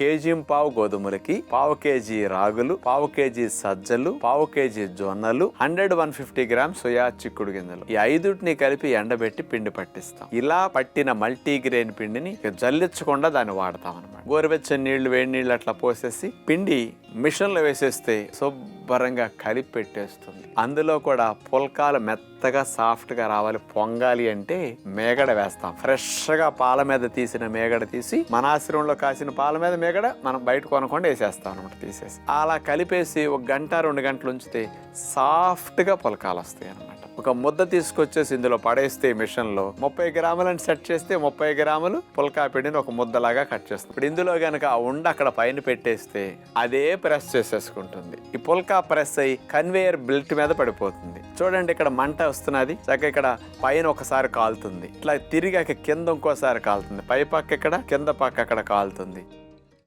KG పావు గోధుమలకి పావు KG రాగులు పావు కేజీ సజ్జలు పావు కేజీ జొన్నలు hundred one fifty gram soya చిక్కుడు గింజలు. ఈ ఐదుటిని కలిపి ఎండబెట్టి పిండి పట్టిస్తాం. ఇలా పట్టిన మల్టీగ్రెయిన్ పిండిని జల్లించకుండా దాన్ని వాడతాం అనమాట గోరువెచ్చని నీళ్ళు వేడి నీళ్ళు అట్లా పోసేసి పిండి మిషన్లు వేసేస్తే శుభ్రంగా కలిపి పెట్టేస్తుంది అందులో కూడా పుల్కాలు మెత్తగా సాఫ్ట్గా రావాలి. పొంగాలి అంటే మేగడ వేస్తాం. ఫ్రెష్గా పాల మీద తీసిన మేగడ తీసి మన ఆశ్రమంలో కాసిన పాల మీద మేగడ మనం బయట కొనకుండా వేసేస్తాం అనమాట తీసేసి. అలా కలిపేసి ఒక గంట రెండు గంటలు ఉంచితే సాఫ్ట్గా పుల్కాలు వస్తాయి అనమాట ఒక ముద్ద తీసుకొచ్చేసి ఇందులో పడేస్తే మిషన్లో ముప్పై గ్రాములను సెట్ చేస్తే ముప్పై గ్రాములు పుల్కా పిండిని ఒక ముద్దలాగా కట్ చేస్తుంది ఇప్పుడు ఇందులో కనుక ఆ ఉండ అక్కడ పైన పెట్టేస్తే అదే ప్రెస్ చేసేసుకుంటుంది. ఈ పుల్కా ప్రెస్ అయ్యి కన్వేయర్ బెల్ట్ మీద పడిపోతుంది. చూడండి ఇక్కడ మంట వస్తున్నది. చక్క ఇక్కడ పైన ఒకసారి కాలుతుంది. ఇట్లా తిరిగాక కింద ఇంకోసారి కాలుతుంది. పై పక్క ఇక్కడ కింద పక్క అక్కడ కాలుతుంది.